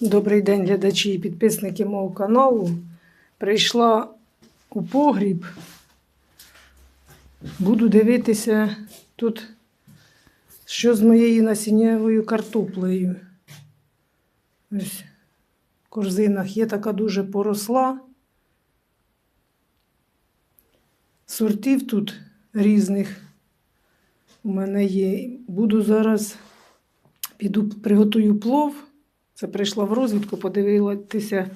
Добрий день, глядачі і підписники мого каналу. Прийшла у погріб. Буду дивитися тут, що з моєю насіннєвою картоплею. Ось в корзинах є така дуже поросла. Сортів тут різних у мене є. Буду зараз піду приготую плов. Це прийшла в розвідку, подивитися,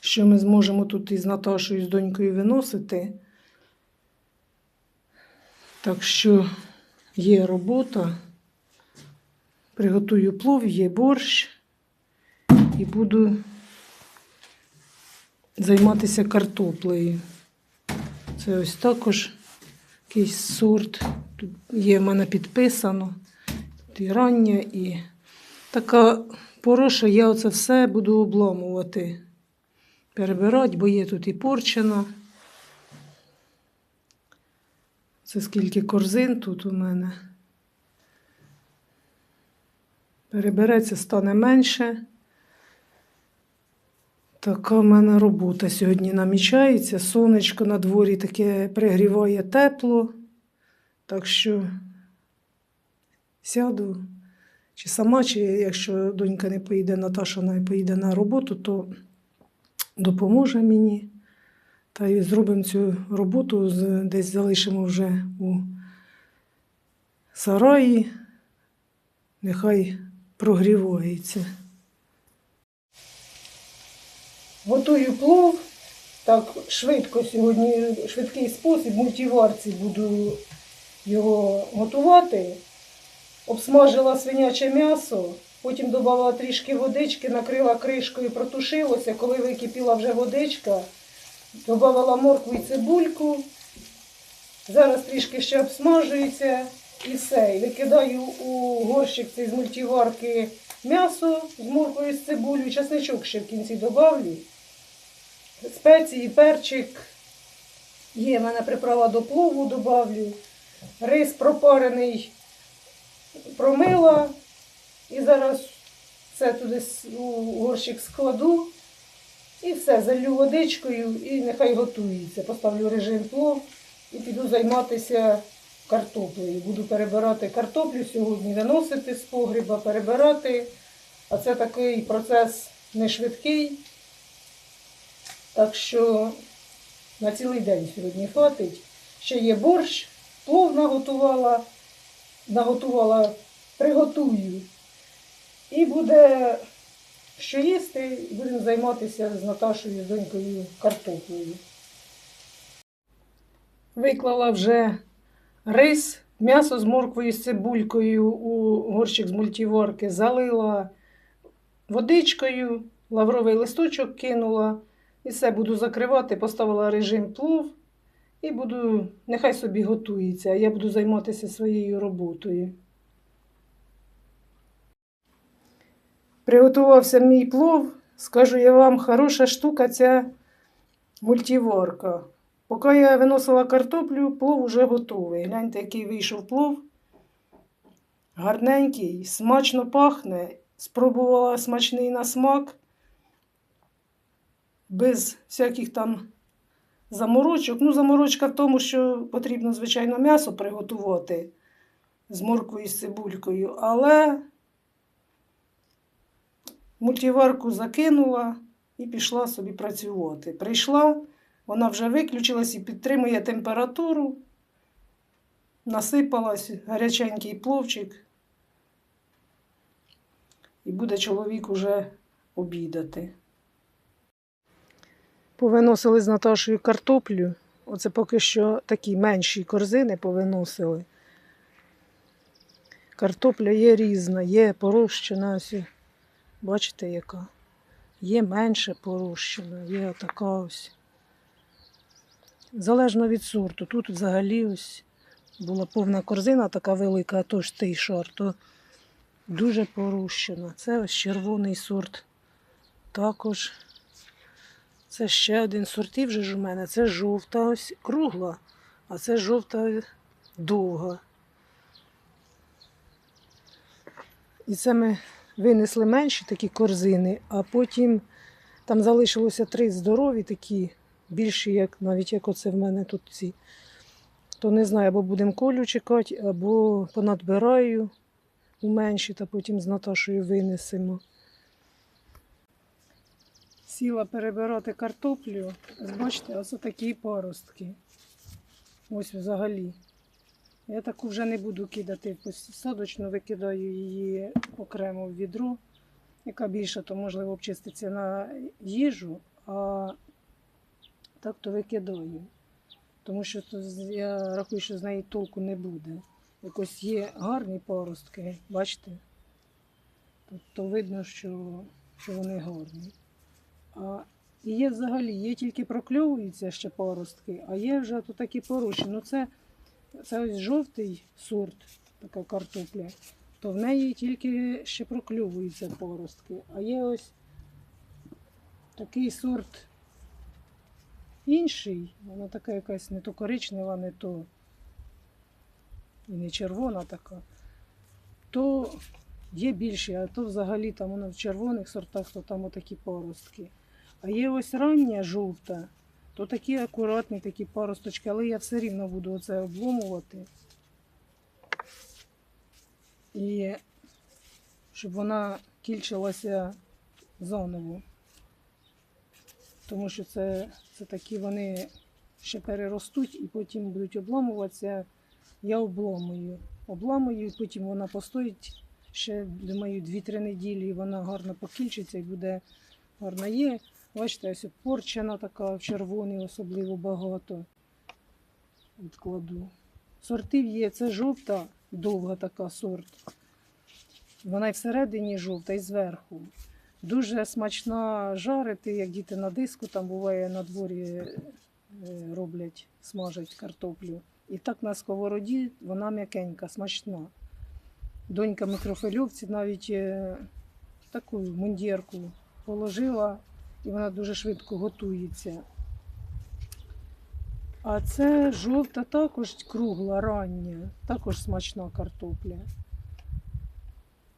що ми зможемо тут із Наташою, з донькою виносити. Так що є робота. Приготую плов, є борщ і буду займатися картоплею. Це ось також якийсь сорт. Тут є в мене підписано. Тут і рання, і така пороша, я оце все буду обламувати, перебирати, бо є тут і порчена. Це скільки корзин тут у мене. Перебереться, стане менше. Така в мене робота сьогодні намічається. Сонечко на дворі таке пригріває тепло. Так що сяду чи сама, чи якщо донька не поїде, Наташа не поїде на роботу, то допоможе мені. Та й зробимо цю роботу, десь залишимо вже у сараї. Нехай прогрівається. Готую плов. Так, швидко сьогодні, швидкий спосіб, мультиварці буду його готувати. Обсмажила свиняче м'ясо, потім додала трішки водички, накрила кришкою, протушилося. Коли википіла вже водичка, додала моркву і цибульку. Зараз трішки ще обсмажується і все. Викидаю у горщик цей з мультиварки м'ясо з морквою з цибулею, часничок ще в кінці додавлю. Спеції, перчик. Є в мене приправа до плову додавлю. Рис пропарений промила і зараз все туди у горщик складу і все, залью водичкою і нехай готується. Поставлю режим плов і піду займатися картоплею. Буду перебирати картоплю сьогодні, виносити з погріба, перебирати. А це такий процес не швидкий. Так що на цілий день сьогодні хватить. Ще є борщ, плов наготувала наготувала, приготую. І буде що їсти, будемо займатися з Наташою, з донькою картоплею. Виклала вже рис, м'ясо з морквою з цибулькою у горщик з мультиварки, залила водичкою, лавровий листочок кинула. І все буду закривати, поставила режим плов. І буду, нехай собі готується, а я буду займатися своєю роботою. Приготувався мій плов. Скажу я вам, хороша штука ця мультиварка. Поки я виносила картоплю, плов уже готовий. Гляньте, який вийшов плов. Гарненький, смачно пахне. Спробувала смачний на смак. Без всяких там заморочок. Ну, заморочка в тому, що потрібно, звичайно, м'ясо приготувати з морквою і з цибулькою, але мультиварку закинула і пішла собі працювати. Прийшла, вона вже виключилась і підтримує температуру. Насипалась гаряченький пловчик. І буде чоловік уже обідати. Повиносили з Наташою картоплю. Оце поки що такі менші корзини повиносили. Картопля є різна, є порощена. Ось, бачите, яка? Є менше порощена, є така ось. Залежно від сорту. Тут взагалі ось була повна корзина, така велика, а то ж той шар, то дуже порощена. Це ось червоний сорт. Також. Це ще один сортів же ж у мене. Це жовта ось кругла, а це жовта довга. І це ми винесли менші такі корзини, а потім там залишилося три здорові, такі більші, як навіть як оце в мене тут ці. То не знаю, або будемо колю чекати, або понадбираю у менші, та потім з Наташою винесемо. Сіла перебирати картоплю. Бачите, ось такі паростки. Ось взагалі. Я таку вже не буду кидати в посадочну, викидаю її окремо в відро. Яка більша, то можливо обчиститься на їжу, а так то викидаю. Тому що то я рахую, що з неї толку не буде. Якось є гарні паростки, бачите? Тобто видно, що, що вони гарні. А і є взагалі, є тільки прокльовуються ще паростки, а є вже то такі поруші. Ну це, це ось жовтий сорт, така картопля, то в неї тільки ще прокльовуються паростки. А є ось такий сорт інший, вона така якась не то коричнева, не то і не червона така, то є більші, а то взагалі там воно в червоних сортах, то там отакі паростки. А є ось рання жовта, то такі акуратні такі паросточки, але я все рівно буду оце обломувати. І щоб вона кільчилася заново. Тому що це, це такі вони ще переростуть і потім будуть обламуватися. Я обломую. Обламую, і потім вона постоїть ще, думаю, 2-3 неділі, і вона гарно покільчиться і буде гарна. Є, бачите, ось порчена така в червоний, особливо багато. Відкладу. Сортів є, це жовта, довга така сорт. Вона і всередині жовта, і зверху. Дуже смачна жарити, як діти на диску, там буває на дворі е, роблять, смажать картоплю. І так на сковороді вона м'якенька, смачна. Донька мікрофильовці навіть е, таку мундірку положила, і вона дуже швидко готується. А це жовта також кругла, рання, також смачна картопля.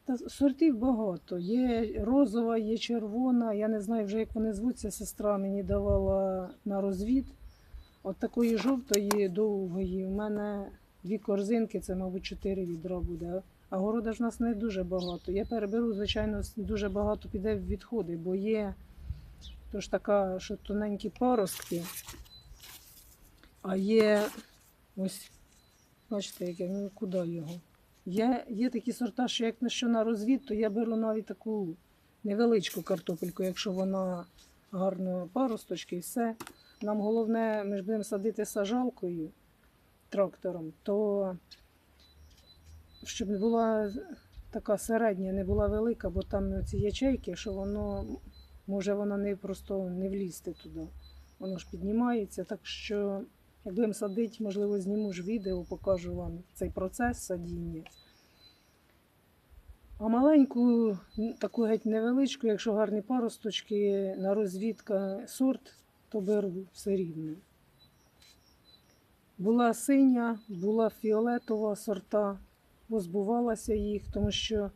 Та сортів багато. Є розова, є червона. Я не знаю вже, як вони звуться. Сестра мені давала на розвід. От такої жовтої, довгої. У мене дві корзинки, це, мабуть, чотири відра буде. А города ж в нас не дуже багато. Я переберу, звичайно, дуже багато піде в відходи, бо є тож така, що тоненькі паростки. А є ось, бачите, яке, ну куди його? Є, є такі сорта, що як на що на розвід, то я беру навіть таку невеличку картопельку, якщо вона гарно паросточки і все. Нам головне, ми ж будемо садити сажалкою, трактором, то щоб була така середня, не була велика, бо там ці ячейки, що воно може воно не просто не влізти туди. Воно ж піднімається. Так що, як будемо садити, можливо, зніму ж відео, покажу вам цей процес садіння. А маленьку, таку геть невеличку, якщо гарні паросточки на розвідка сорт, то беру все рівно. Була синя, була фіолетова сорта, позбувалася їх, тому що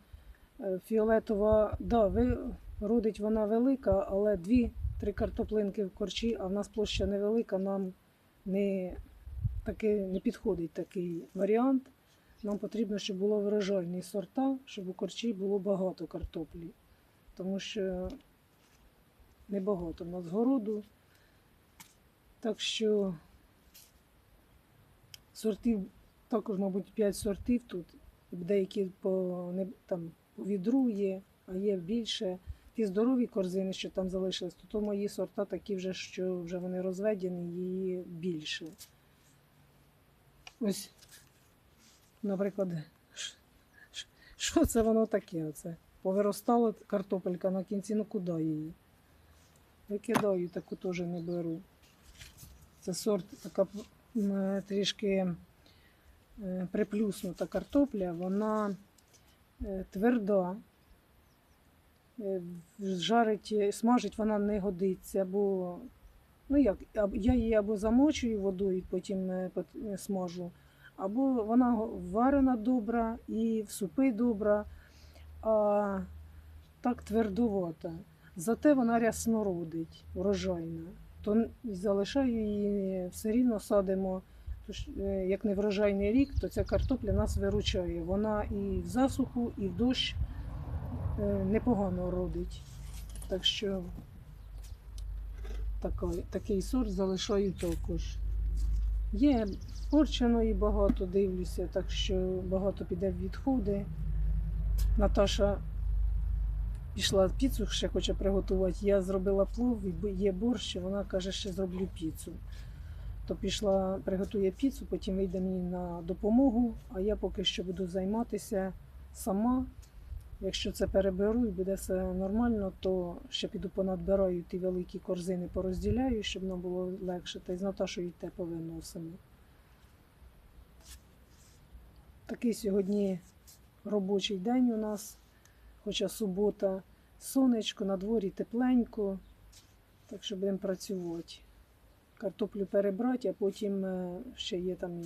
е, фіолетова, да, ви, родить вона велика, але дві-три картоплинки в корчі, а в нас площа невелика, нам не, таки, не підходить такий варіант. Нам потрібно, щоб було врожайні сорта, щоб у корчі було багато картоплі. Тому що небагато в нас городу. Так що сортів, також, мабуть, 5 сортів тут. Деякі по, там, по відру є, а є більше. Ті здорові корзини, що там залишились, то, то мої сорта такі вже, що вже вони розведені, її більше. Ось, наприклад, що це воно таке? Оце? Повиростала картопелька на кінці, ну куди її? Викидаю, таку теж не беру. Це сорт така трішки е, приплюснута картопля, вона е, тверда. Е, Жарить, е, смажить вона не годиться, бо ну як, я її або замочую водою, потім е, смажу, або вона варена добра і в супи добра. А так твердувата. Зате вона рясно родить, врожайна. То залишаю її, все рівно садимо. Як не врожайний рік, то ця картопля нас виручає. Вона і в засуху, і в дощ непогано родить. Так що така, такий сорт залишаю також. Є порченої багато, дивлюся, так що багато піде в відходи. Наташа пішла піцу, ще хоче приготувати. Я зробила плов, є борщ, вона каже, ще зроблю піцу. То пішла, приготує піцу, потім вийде мені на допомогу, а я поки що буду займатися сама. Якщо це переберу і буде все нормально, то ще піду понадбираю ті великі корзини, порозділяю, щоб нам було легше, та й з Наташою й те повиносимо. Такий сьогодні робочий день у нас, хоча субота, сонечко, на дворі тепленько, так що будемо працювати. Картоплю перебрати, а потім е, ще є там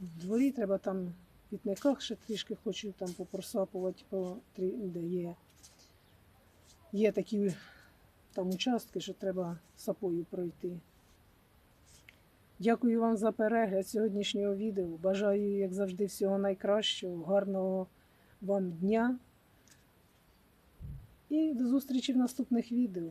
в дворі, треба там квітниках ще трішки хочу там попросапувати, по, де є. Є такі там участки, що треба сапою пройти. Дякую вам за перегляд сьогоднішнього відео. Бажаю, як завжди, всього найкращого, гарного вам дня. І до зустрічі в наступних відео.